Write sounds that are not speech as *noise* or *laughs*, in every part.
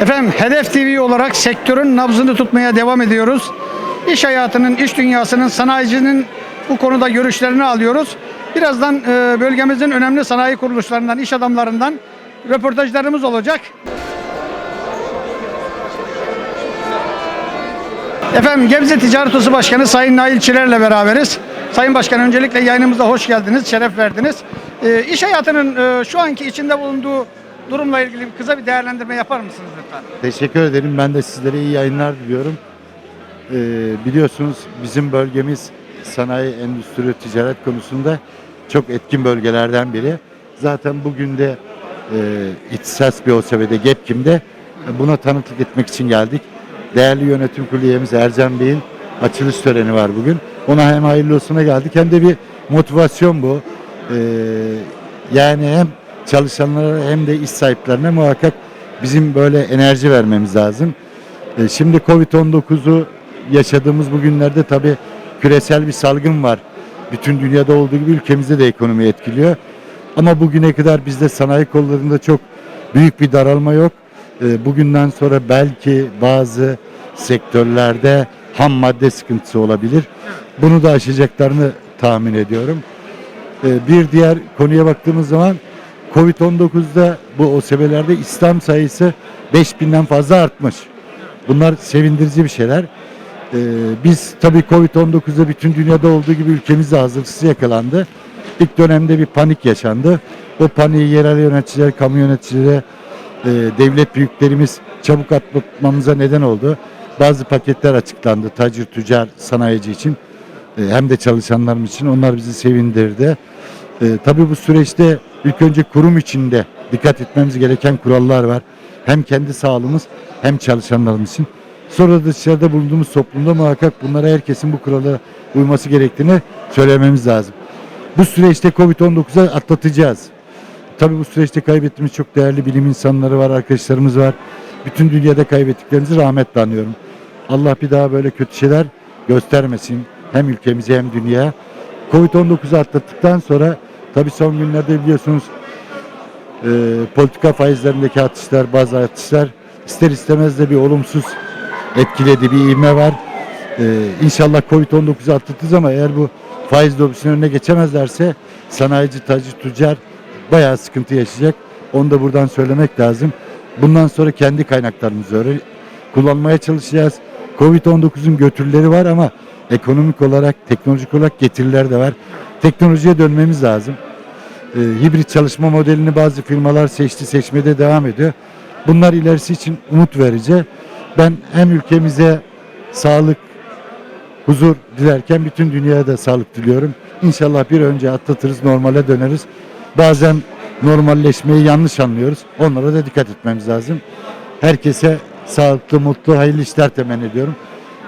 Efendim Hedef TV olarak sektörün nabzını tutmaya devam ediyoruz. İş hayatının, iş dünyasının, sanayicinin bu konuda görüşlerini alıyoruz. Birazdan e, bölgemizin önemli sanayi kuruluşlarından, iş adamlarından röportajlarımız olacak. Efendim Gebze Ticaret Odası Başkanı Sayın Nail Çiler'le beraberiz. Sayın Başkan öncelikle yayınımıza hoş geldiniz, şeref verdiniz. E, iş hayatının e, şu anki içinde bulunduğu durumla ilgili kısa bir değerlendirme yapar mısınız lütfen? Teşekkür ederim. Ben de sizlere iyi yayınlar diliyorum. Ee, biliyorsunuz bizim bölgemiz sanayi, endüstri, ticaret konusunda çok etkin bölgelerden biri. Zaten bugün de e, İhtisas bir OSB'de GEPKİM'de buna tanıklık etmek için geldik. Değerli yönetim kurulu üyemiz Ercan Bey'in açılış töreni var bugün. Ona hem hayırlı olsuna geldik hem de bir motivasyon bu. Ee, yani hem çalışanlara hem de iş sahiplerine muhakkak bizim böyle enerji vermemiz lazım. E, Şimdi Covid-19'u yaşadığımız bu günlerde tabii küresel bir salgın var. Bütün dünyada olduğu gibi ülkemizde de ekonomi etkiliyor. Ama bugüne kadar bizde sanayi kollarında çok büyük bir daralma yok. E, Bugünden sonra belki bazı sektörlerde ham madde sıkıntısı olabilir. Bunu da aşacaklarını tahmin ediyorum. E, Bir diğer konuya baktığımız zaman Covid-19'da bu OSB'lerde İslam sayısı 5000'den fazla artmış. Bunlar sevindirici bir şeyler. Ee, biz tabii Covid-19'da bütün dünyada olduğu gibi ülkemizde hazırsız yakalandı. İlk dönemde bir panik yaşandı. O paniği yerel yöneticiler, kamu yöneticileri, e, devlet büyüklerimiz çabuk atlatmamıza neden oldu. Bazı paketler açıklandı tacir, tüccar, sanayici için e, hem de çalışanlarımız için. Onlar bizi sevindirdi. E, tabii bu süreçte ilk önce kurum içinde dikkat etmemiz gereken kurallar var. Hem kendi sağlığımız hem çalışanlarımız için. Sonra da dışarıda bulunduğumuz toplumda muhakkak bunlara herkesin bu kurala uyması gerektiğini söylememiz lazım. Bu süreçte Covid-19'u atlatacağız. Tabii bu süreçte kaybettiğimiz çok değerli bilim insanları var, arkadaşlarımız var. Bütün dünyada kaybettiklerimizi rahmetle anıyorum. Allah bir daha böyle kötü şeyler göstermesin. Hem ülkemize hem dünyaya. Covid-19'u atlattıktan sonra tabii son günlerde biliyorsunuz e, politika faizlerindeki artışlar, bazı artışlar ister istemez de bir olumsuz etkiledi, bir ivme var. E, inşallah Covid-19'u atlatırız ama eğer bu faiz lobisinin önüne geçemezlerse sanayici, tacir, tüccar bayağı sıkıntı yaşayacak. Onu da buradan söylemek lazım. Bundan sonra kendi kaynaklarımızı öyle kullanmaya çalışacağız. Covid-19'un götürüleri var ama ekonomik olarak, teknolojik olarak getiriler de var. Teknolojiye dönmemiz lazım. E, hibrit çalışma modelini bazı firmalar seçti, seçmede devam ediyor. Bunlar ilerisi için umut verici. Ben hem ülkemize sağlık, huzur dilerken bütün dünyaya da sağlık diliyorum. İnşallah bir önce atlatırız, normale döneriz. Bazen normalleşmeyi yanlış anlıyoruz. Onlara da dikkat etmemiz lazım. Herkese sağlıklı, mutlu, hayırlı işler temenni ediyorum.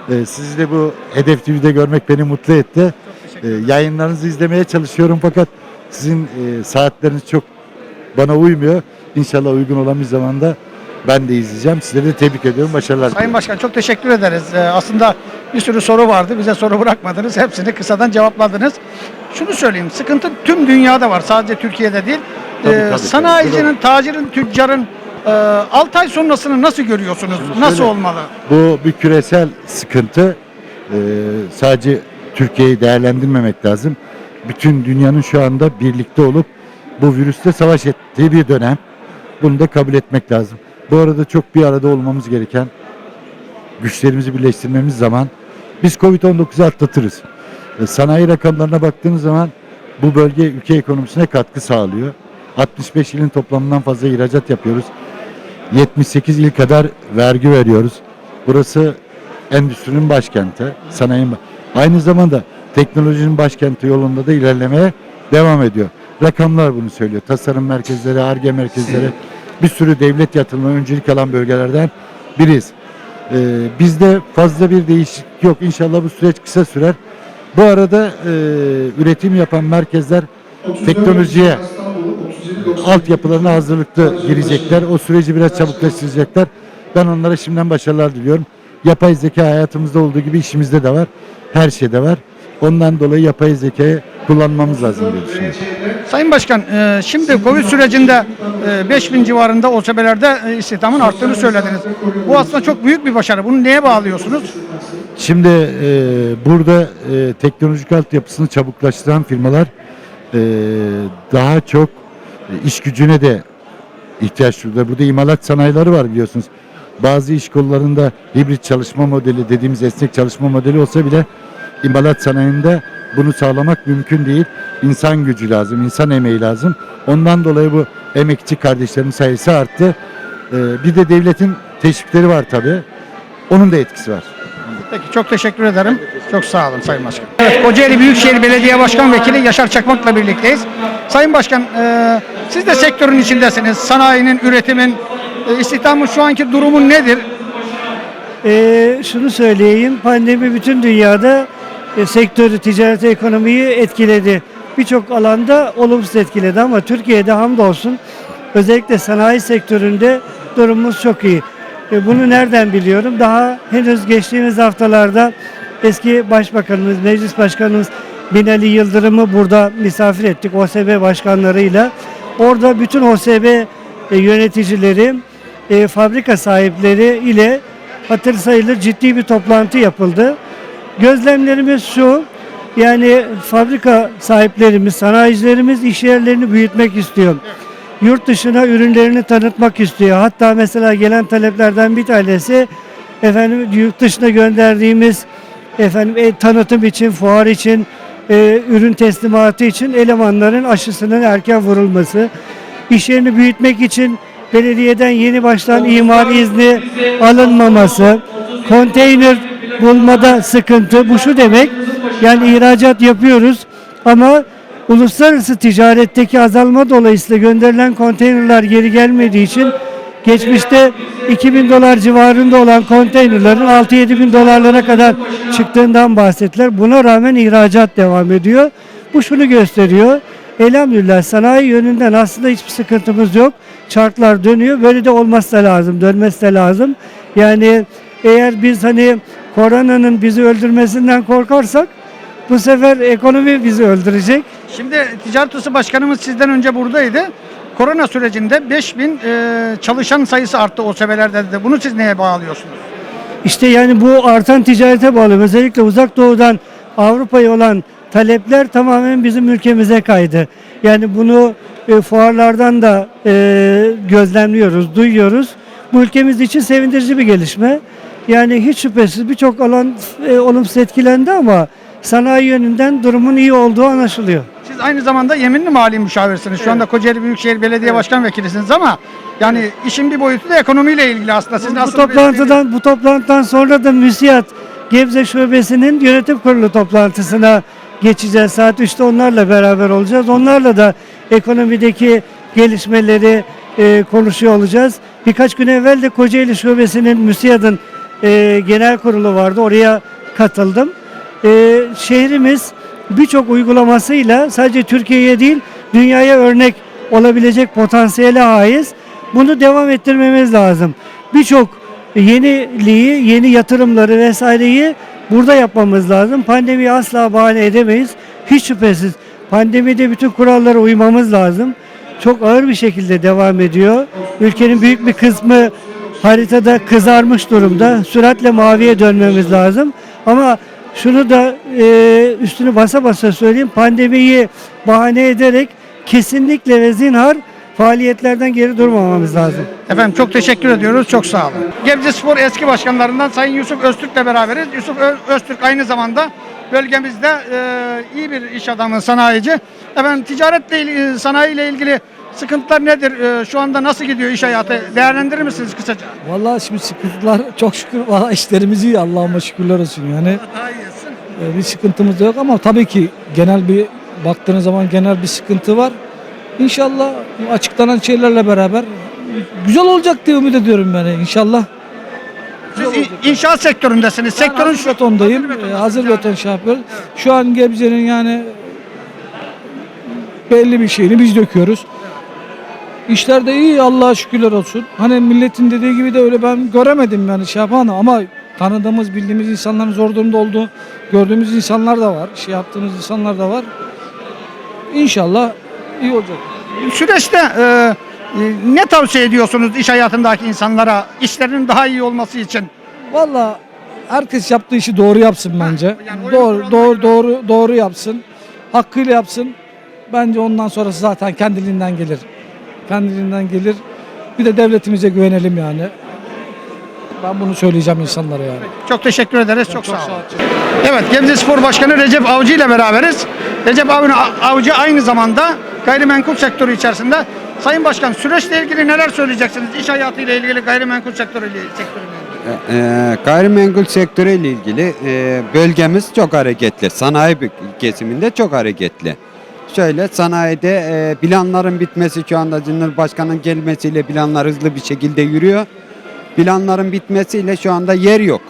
Ee, sizi de bu Hedef TV'de görmek beni mutlu etti. Ee, yayınlarınızı izlemeye çalışıyorum fakat sizin e, saatleriniz çok bana uymuyor. İnşallah uygun olan bir zamanda ben de izleyeceğim. Sizleri de tebrik ediyorum. Başarılar. Sayın Başkan çok teşekkür ederiz. Ee, aslında bir sürü soru vardı. Bize soru bırakmadınız. Hepsini kısadan cevapladınız. Şunu söyleyeyim. Sıkıntı tüm dünyada var. Sadece Türkiye'de değil. Tabii, Ee, tabii, sanayicinin, tacirin, tüccarın 6 ay sonrasını nasıl görüyorsunuz? Şimdi nasıl şöyle- olmalı? Bu bir küresel sıkıntı. Ee, sadece Türkiye'yi değerlendirmemek lazım. Bütün dünyanın şu anda birlikte olup bu virüste savaş ettiği bir dönem. Bunu da kabul etmek lazım. Bu arada çok bir arada olmamız gereken güçlerimizi birleştirmemiz zaman biz Covid-19'u atlatırız. E, Sanayi rakamlarına baktığınız zaman bu bölge ülke ekonomisine katkı sağlıyor. 65 ilin toplamından fazla ihracat yapıyoruz. 78 il kadar vergi veriyoruz. Burası endüstrinin başkenti, sanayinin aynı zamanda teknolojinin başkenti yolunda da ilerlemeye devam ediyor. Rakamlar bunu söylüyor. Tasarım merkezleri, ARGE merkezleri, bir sürü devlet yatırımına öncelik alan bölgelerden biriyiz. Ee, bizde fazla bir değişiklik yok. İnşallah bu süreç kısa sürer. Bu arada e, üretim yapan merkezler teknolojiye altyapılarına hazırlıklı girecekler. O süreci biraz çabuklaştıracaklar. Ben onlara şimdiden başarılar diliyorum. Yapay zeka hayatımızda olduğu gibi işimizde de var. Her şeyde var. Ondan dolayı yapay zekayı kullanmamız lazım diye düşünüyorum. Sayın Başkan, e, şimdi Covid sürecinde e, 5000 civarında OSB'lerde e, istihdamın arttığını söylediniz. Bu aslında çok büyük bir başarı. Bunu neye bağlıyorsunuz? Şimdi e, burada e, teknolojik altyapısını çabuklaştıran firmalar e, daha çok e, iş gücüne de ihtiyaç duyuyorlar. Burada imalat sanayileri var biliyorsunuz. Bazı iş kollarında hibrit çalışma modeli dediğimiz esnek çalışma modeli olsa bile imalat sanayinde bunu sağlamak mümkün değil. İnsan gücü lazım, insan emeği lazım. Ondan dolayı bu emekçi kardeşlerin sayısı arttı. E, bir de devletin teşvikleri var tabii. Onun da etkisi var. Peki çok teşekkür ederim. Çok sağ olun Sayın Başkan. Evet, Kocaeli Büyükşehir Belediye Başkan Vekili Yaşar Çakmak'la birlikteyiz. Sayın Başkan, e, siz de sektörün içindesiniz. Sanayinin, üretimin, e, istihdamın şu anki durumu nedir? Ee, şunu söyleyeyim, pandemi bütün dünyada e, sektörü, ticareti, ekonomiyi etkiledi. Birçok alanda olumsuz etkiledi ama Türkiye'de hamdolsun özellikle sanayi sektöründe durumumuz çok iyi. E, bunu nereden biliyorum? Daha henüz geçtiğimiz haftalarda eski başbakanımız, meclis başkanımız Binali Yıldırım'ı burada misafir ettik OSB başkanlarıyla. Orada bütün OSB e, yöneticileri, fabrika sahipleri ile hatır sayılır ciddi bir toplantı yapıldı. Gözlemlerimiz şu, yani fabrika sahiplerimiz, sanayicilerimiz iş yerlerini büyütmek istiyor. Yurt dışına ürünlerini tanıtmak istiyor. Hatta mesela gelen taleplerden bir tanesi efendim yurt dışına gönderdiğimiz efendim e, tanıtım için, fuar için, e, ürün teslimatı için elemanların aşısının erken vurulması. İş yerini büyütmek için belediyeden yeni baştan imar izni alınmaması, konteyner bulmada sıkıntı. Bu şu demek, yani ihracat yapıyoruz ama uluslararası ticaretteki azalma dolayısıyla gönderilen konteynerler geri gelmediği için geçmişte 2000 dolar civarında olan konteynerlerin 6-7 bin dolarlara kadar çıktığından bahsettiler. Buna rağmen ihracat devam ediyor. Bu şunu gösteriyor. Elhamdülillah sanayi yönünden aslında hiçbir sıkıntımız yok. Çarklar dönüyor. Böyle de olması da lazım, dönmesi de lazım. Yani eğer biz hani koronanın bizi öldürmesinden korkarsak bu sefer ekonomi bizi öldürecek. Şimdi Ticaret Odası Başkanımız sizden önce buradaydı. Korona sürecinde 5000 e, çalışan sayısı arttı OSB'lerde dedi. Bunu siz neye bağlıyorsunuz? İşte yani bu artan ticarete bağlı. Özellikle uzak doğudan Avrupa'ya olan talepler tamamen bizim ülkemize kaydı. Yani bunu e, fuarlardan da e, gözlemliyoruz, duyuyoruz. Bu ülkemiz için sevindirici bir gelişme. Yani hiç şüphesiz birçok alan e, olumsuz etkilendi ama sanayi yönünden durumun iyi olduğu anlaşılıyor. Siz aynı zamanda yeminli mali müşavirsiniz. Şu anda Kocaeli Büyükşehir Belediye Başkan Vekilisiniz ama yani işin bir boyutu da ekonomiyle ilgili aslında. Siz Bu nasıl toplantıdan bu toplantıdan sonra da müsiyat Gebze Şubesi'nin yönetim kurulu toplantısına geçeceğiz. Saat 3'te onlarla beraber olacağız. Onlarla da ekonomideki gelişmeleri e, konuşuyor olacağız. Birkaç gün evvel de Kocaeli Şubesi'nin müsiyatın e, genel kurulu vardı. Oraya katıldım. E, şehrimiz birçok uygulamasıyla sadece Türkiye'ye değil dünyaya örnek olabilecek potansiyele haiz. Bunu devam ettirmemiz lazım. Birçok yeniliği, yeni yatırımları vesaireyi burada yapmamız lazım. Pandemiyi asla bahane edemeyiz. Hiç şüphesiz pandemide bütün kurallara uymamız lazım. Çok ağır bir şekilde devam ediyor. Ülkenin büyük bir kısmı haritada kızarmış durumda. Süratle maviye dönmemiz lazım. Ama şunu da e, üstünü basa basa söyleyeyim. Pandemiyi bahane ederek kesinlikle ve zinhar faaliyetlerden geri durmamamız lazım. Efendim çok teşekkür ediyoruz. Çok sağ olun. Gebze Spor eski başkanlarından Sayın Yusuf Öztürk'le beraberiz. Yusuf Öztürk aynı zamanda bölgemizde e, iyi bir iş adamı, sanayici. Efendim ticaretle ilgili, sanayiyle ilgili sıkıntılar nedir? E, şu anda nasıl gidiyor iş hayatı? Değerlendirir misiniz kısaca? Vallahi şimdi sıkıntılar *laughs* çok şükür valla işlerimiz iyi Allah'ıma şükürler olsun yani Daha iyisin. e, bir sıkıntımız da yok ama tabii ki genel bir baktığınız zaman genel bir sıkıntı var. İnşallah bu açıklanan şeylerle beraber güzel olacak diye ümit ediyorum yani inşallah. Siz inşaat sektöründesiniz. Sektörün şu betondayım. Hazır Hazır, beton. hazır beton şey yapıyoruz. Şu an Gebze'nin yani belli bir şeyini biz döküyoruz. İşler de iyi Allah'a şükürler olsun. Hani milletin dediği gibi de öyle ben göremedim yani şey yapan ama tanıdığımız, bildiğimiz insanların zor durumda olduğu gördüğümüz insanlar da var. Şey yaptığımız insanlar da var. İnşallah iyi olacak. Süreçte e, e, ne tavsiye ediyorsunuz iş hayatındaki insanlara işlerinin daha iyi olması için? Valla herkes yaptığı işi doğru yapsın bence. yani doğru doğru doğru doğru yapsın. Hakkıyla yapsın. Bence ondan sonrası zaten kendiliğinden gelir. Kendiliğinden gelir. Bir de devletimize güvenelim yani. Ben bunu söyleyeceğim insanlara yani. Çok teşekkür ederiz. Çok, sağ olun. Evet, Gebze Spor Başkanı Recep Avcı ile beraberiz. Recep Avcı, Avcı aynı zamanda gayrimenkul sektörü içerisinde. Sayın Başkan süreçle ilgili neler söyleyeceksiniz? İş hayatıyla ilgili gayrimenkul sektörüyle sektörüyle ilgili. Ee, gayrimenkul sektörüyle ilgili e, bölgemiz çok hareketli. Sanayi kesiminde çok hareketli. Şöyle sanayide e, planların bitmesi şu anda Cumhurbaşkanı'nın gelmesiyle planlar hızlı bir şekilde yürüyor. Planların bitmesiyle şu anda yer yok.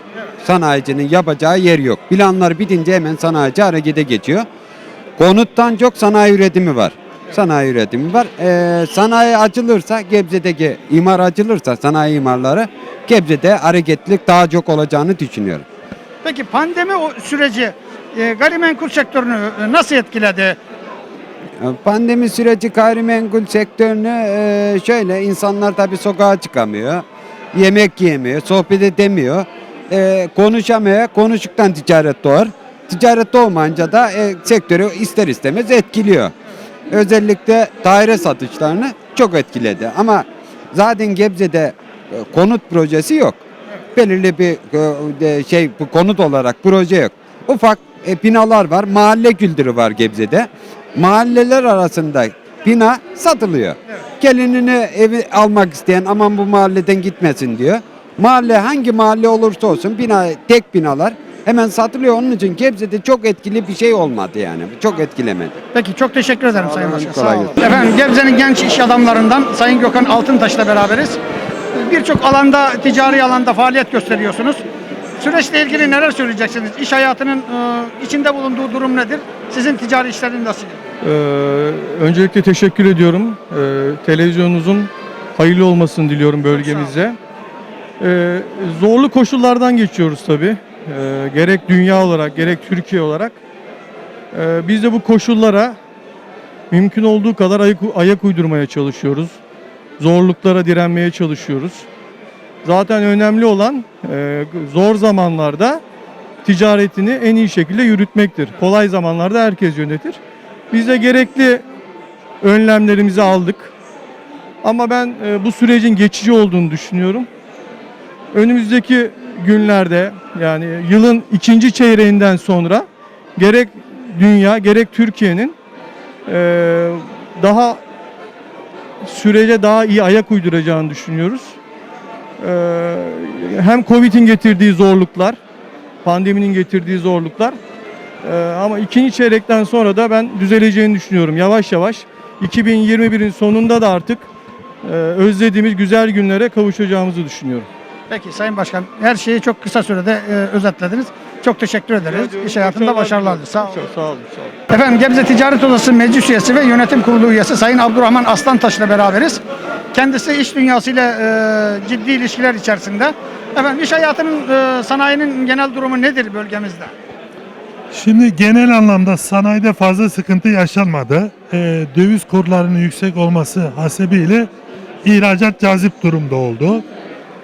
Sanayicinin yapacağı yer yok. Planlar bitince hemen sanayici harekete geçiyor. Konuttan çok sanayi üretimi var. Sanayi üretimi var. Ee, sanayi açılırsa Gebze'deki imar açılırsa sanayi imarları Gebze'de hareketlilik daha çok olacağını düşünüyorum. Peki pandemi o süreci e, gayrimenkul sektörünü e, nasıl etkiledi? Pandemi süreci gayrimenkul sektörünü e, şöyle insanlar tabii sokağa çıkamıyor. Yemek yemiyor, sohbet edemiyor. E, konuşamıyor. Konuştuktan ticaret doğar. Ticaret olmayınca da e, sektörü ister istemez etkiliyor. Özellikle daire satışlarını çok etkiledi. Ama zaten Gebze'de konut projesi yok. Belirli bir şey konut olarak proje yok. Ufak binalar var. Mahalle güldürü var Gebze'de. Mahalleler arasında bina satılıyor. Gelinini evi almak isteyen aman bu mahalleden gitmesin diyor. Mahalle hangi mahalle olursa olsun bina tek binalar hemen satılıyor. Onun için Gebze'de çok etkili bir şey olmadı yani. Çok etkilemedi. Peki çok teşekkür ederim Sağ Sayın Başkan. Sağ olun. Efendim Gebze'nin genç iş adamlarından Sayın Gökhan Altıntaş'la beraberiz. Birçok alanda, ticari alanda faaliyet gösteriyorsunuz. Süreçle ilgili neler söyleyeceksiniz? İş hayatının e, içinde bulunduğu durum nedir? Sizin ticari işleriniz nasıl? Ee, öncelikle teşekkür ediyorum. Ee, televizyonunuzun hayırlı olmasını diliyorum bölgemize. Ee, zorlu koşullardan geçiyoruz tabii. Ee, gerek dünya olarak gerek Türkiye olarak. Ee, biz de bu koşullara mümkün olduğu kadar ayak, ayak uydurmaya çalışıyoruz. Zorluklara direnmeye çalışıyoruz. Zaten önemli olan e, zor zamanlarda ticaretini en iyi şekilde yürütmektir. Kolay zamanlarda herkes yönetir. Biz de gerekli önlemlerimizi aldık. Ama ben e, bu sürecin geçici olduğunu düşünüyorum. Önümüzdeki günlerde yani yılın ikinci çeyreğinden sonra gerek dünya gerek Türkiye'nin e, daha sürece daha iyi ayak uyduracağını düşünüyoruz. E, hem Covid'in getirdiği zorluklar, pandeminin getirdiği zorluklar ee, ama ikinci çeyrekten sonra da ben düzeleceğini düşünüyorum yavaş yavaş. 2021'in sonunda da artık e, özlediğimiz güzel günlere kavuşacağımızı düşünüyorum. Peki Sayın Başkan her şeyi çok kısa sürede e, özetlediniz. Çok teşekkür ederiz. İş hayatında başarılar. Sağ olun. Sağ olun. Sağ olun. Efendim Gebze Ticaret Odası Meclis Üyesi ve Yönetim Kurulu Üyesi Sayın Abdurrahman Aslantaş'la beraberiz. Kendisi iş dünyasıyla e, ciddi ilişkiler içerisinde. Efendim iş hayatının, e, sanayinin genel durumu nedir bölgemizde? Şimdi genel anlamda sanayide fazla sıkıntı yaşanmadı. Ee, döviz kurlarının yüksek olması hasebiyle ihracat cazip durumda oldu.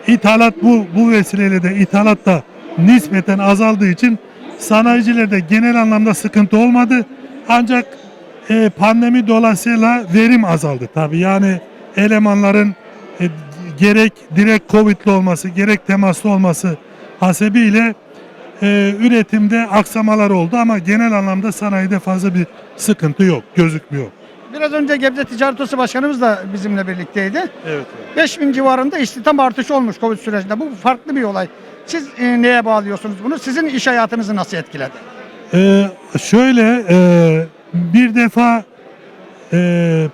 İthalat bu bu vesileyle de ithalat da nispeten azaldığı için sanayicilerde genel anlamda sıkıntı olmadı. Ancak e, pandemi dolayısıyla verim azaldı tabii. Yani elemanların e, gerek direkt Covid'li olması gerek temaslı olması hasebiyle e, üretimde aksamalar oldu ama genel anlamda sanayide fazla bir sıkıntı yok, gözükmüyor. Biraz önce Gebze Ticaret Odası Başkanımız da bizimle birlikteydi. Evet. 5000 civarında istihdam artışı olmuş Covid sürecinde. Bu farklı bir olay. Siz e, neye bağlıyorsunuz bunu? Sizin iş hayatınızı nasıl etkiledi? Ee, şöyle e, bir defa e,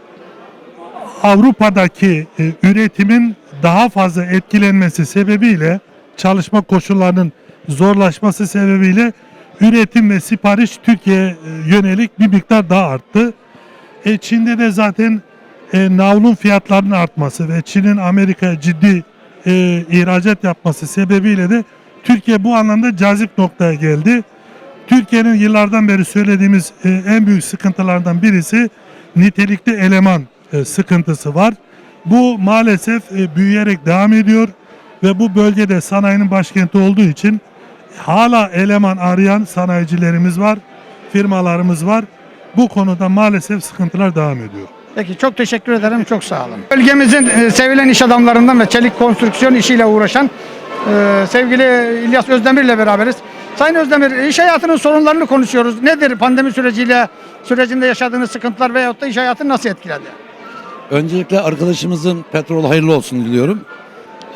Avrupa'daki e, üretimin daha fazla etkilenmesi sebebiyle çalışma koşullarının zorlaşması sebebiyle üretim ve sipariş Türkiye'ye e, yönelik bir miktar daha arttı. E, Çin'de de zaten e, navlun fiyatlarının artması ve Çin'in Amerika'ya ciddi e, ihracat yapması sebebiyle de Türkiye bu anlamda cazip noktaya geldi. Türkiye'nin yıllardan beri söylediğimiz e, en büyük sıkıntılardan birisi nitelikli eleman sıkıntısı var. Bu maalesef e, büyüyerek devam ediyor ve bu bölgede sanayinin başkenti olduğu için hala eleman arayan sanayicilerimiz var, firmalarımız var. Bu konuda maalesef sıkıntılar devam ediyor. Peki çok teşekkür ederim. Çok sağ olun. Bölgemizin e, sevilen iş adamlarından ve çelik konstrüksiyon işiyle uğraşan e, sevgili İlyas Özdemir ile beraberiz. Sayın Özdemir, iş hayatının sorunlarını konuşuyoruz. Nedir pandemi süreciyle sürecinde yaşadığınız sıkıntılar veyahut da iş hayatını nasıl etkiledi? Öncelikle arkadaşımızın petrol hayırlı olsun diliyorum.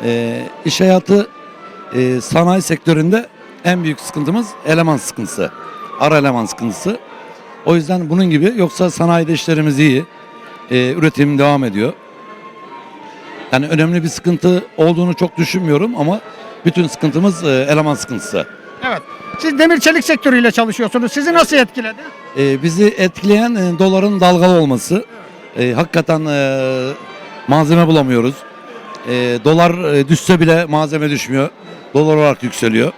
Ee, iş hayatı e, sanayi sektöründe en büyük sıkıntımız eleman sıkıntısı. Ara eleman sıkıntısı. O yüzden bunun gibi yoksa sanayide işlerimiz iyi. Ee, üretim devam ediyor. Yani önemli bir sıkıntı olduğunu çok düşünmüyorum ama bütün sıkıntımız e, eleman sıkıntısı. Evet. Siz demir çelik sektörüyle çalışıyorsunuz. Sizi nasıl etkiledi? Ee, bizi etkileyen e, doların dalgalı olması. Ee, hakikaten e, malzeme bulamıyoruz. Ee, dolar e, düşse bile malzeme düşmüyor. Dolar olarak yükseliyor.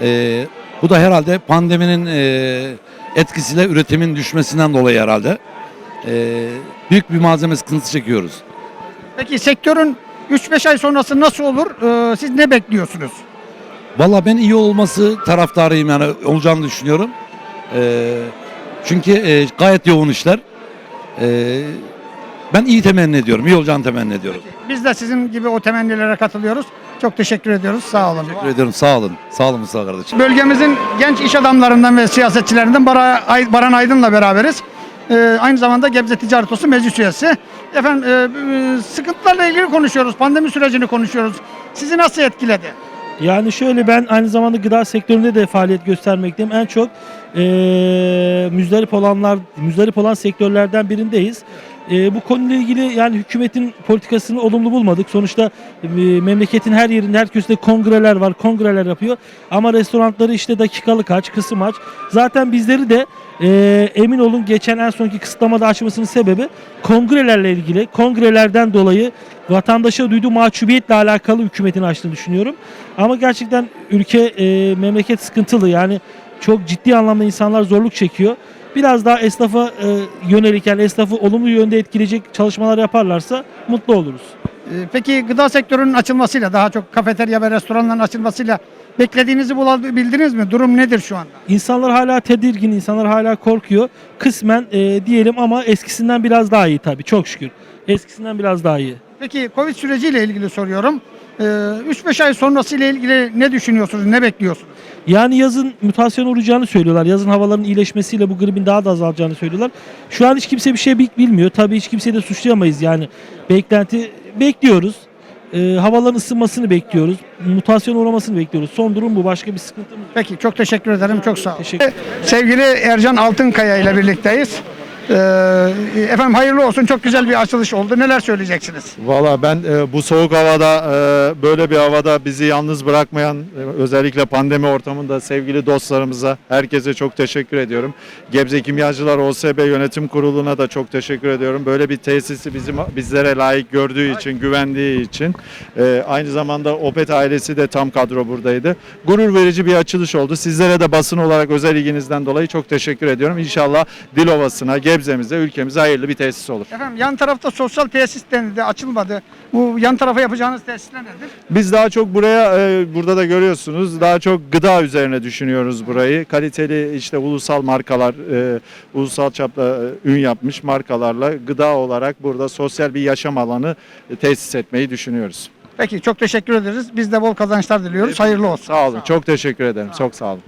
Ee, bu da herhalde pandeminin e, etkisiyle üretimin düşmesinden dolayı herhalde. Ee, büyük bir malzeme sıkıntısı çekiyoruz. Peki sektörün 3-5 ay sonrası nasıl olur? Ee, siz ne bekliyorsunuz? Valla ben iyi olması taraftarıyım yani olacağını düşünüyorum. Ee, çünkü e, gayet yoğun işler. Ee, ben iyi temenni ediyorum, iyi olacağını temenni ediyorum. Biz de sizin gibi o temennilere katılıyoruz. Çok teşekkür ediyoruz. Sağ olun. Teşekkür ediyorum, sağ olun. Sağ olun Mustafa kardeşim. Bölgemizin genç iş adamlarından ve siyasetçilerinden Baran Aydın'la beraberiz. Ee, aynı zamanda Gebze Ticaret Odası meclis üyesi. Efendim e, e, sıkıntılarla ilgili konuşuyoruz. Pandemi sürecini konuşuyoruz. Sizi nasıl etkiledi? Yani şöyle ben aynı zamanda gıda sektöründe de faaliyet göstermekteyim. En çok eee müzdarip olanlar, müzdarip olan sektörlerden birindeyiz. Eee, bu konuyla ilgili yani hükümetin politikasını olumlu bulmadık. Sonuçta e, memleketin her yerinde her köşede kongreler var, kongreler yapıyor. Ama restoranları işte dakikalık aç, kısım aç. Zaten bizleri de eee, emin olun geçen en sonki kısıtlamada açmasının sebebi kongrelerle ilgili. Kongrelerden dolayı vatandaşa duyduğu mahcubiyetle alakalı hükümetin açtığını düşünüyorum. Ama gerçekten ülke, e, memleket sıkıntılı. Yani çok ciddi anlamda insanlar zorluk çekiyor. Biraz daha esnafa e, yönelik yani esnafı olumlu yönde etkileyecek çalışmalar yaparlarsa mutlu oluruz. Ee, peki gıda sektörünün açılmasıyla daha çok kafeterya ve restoranların açılmasıyla beklediğinizi bulabildiniz mi? Durum nedir şu anda? İnsanlar hala tedirgin, insanlar hala korkuyor. Kısmen e, diyelim ama eskisinden biraz daha iyi tabii çok şükür. Eskisinden biraz daha iyi. Peki Covid süreciyle ilgili soruyorum. Ee, 3-5 ay sonrası ile ilgili ne düşünüyorsunuz? Ne bekliyorsunuz? Yani yazın mutasyon olacağını söylüyorlar. Yazın havaların iyileşmesiyle bu gripin daha da azalacağını söylüyorlar. Şu an hiç kimse bir şey bil- bilmiyor. Tabii hiç kimseyi de suçlayamayız yani. Beklenti bekliyoruz. Ee, havaların ısınmasını bekliyoruz. Mutasyon uğramasını bekliyoruz. Son durum bu. Başka bir sıkıntımız yok. Peki çok teşekkür ederim. Çok sağ olun. Teşekkür- Sevgili Ercan Altınkaya ile birlikteyiz. Ee, efendim hayırlı olsun. Çok güzel bir açılış oldu. Neler söyleyeceksiniz? Valla ben e, bu soğuk havada e, böyle bir havada bizi yalnız bırakmayan e, özellikle pandemi ortamında sevgili dostlarımıza herkese çok teşekkür ediyorum. Gebze Kimyacılar OSB Yönetim Kurulu'na da çok teşekkür ediyorum. Böyle bir tesisi bizim bizlere layık gördüğü için, güvendiği için. Aynı zamanda Opet ailesi de tam kadro buradaydı. Gurur verici bir açılış oldu. Sizlere de basın olarak özel ilginizden dolayı çok teşekkür ediyorum. İnşallah Dilovası'na, Gebze'mize, ülkemize hayırlı bir tesis olur. Efendim yan tarafta sosyal tesis denildi. Açılmadı. Bu yan tarafa yapacağınız tesisler nedir? Biz daha çok buraya e, burada da görüyorsunuz daha çok gıda üzerine düşünüyoruz burayı. Kaliteli işte ulusal markalar, e, ulusal çapta e, ün yapmış markalarla gıda olarak burada sosyal bir yaşam alanı e, tesis etmeyi düşünüyoruz. Peki çok teşekkür ederiz. Biz de bol kazançlar diliyoruz. Hayırlı olsun. Sağ olun. Çok teşekkür ederim. Çok sağ olun.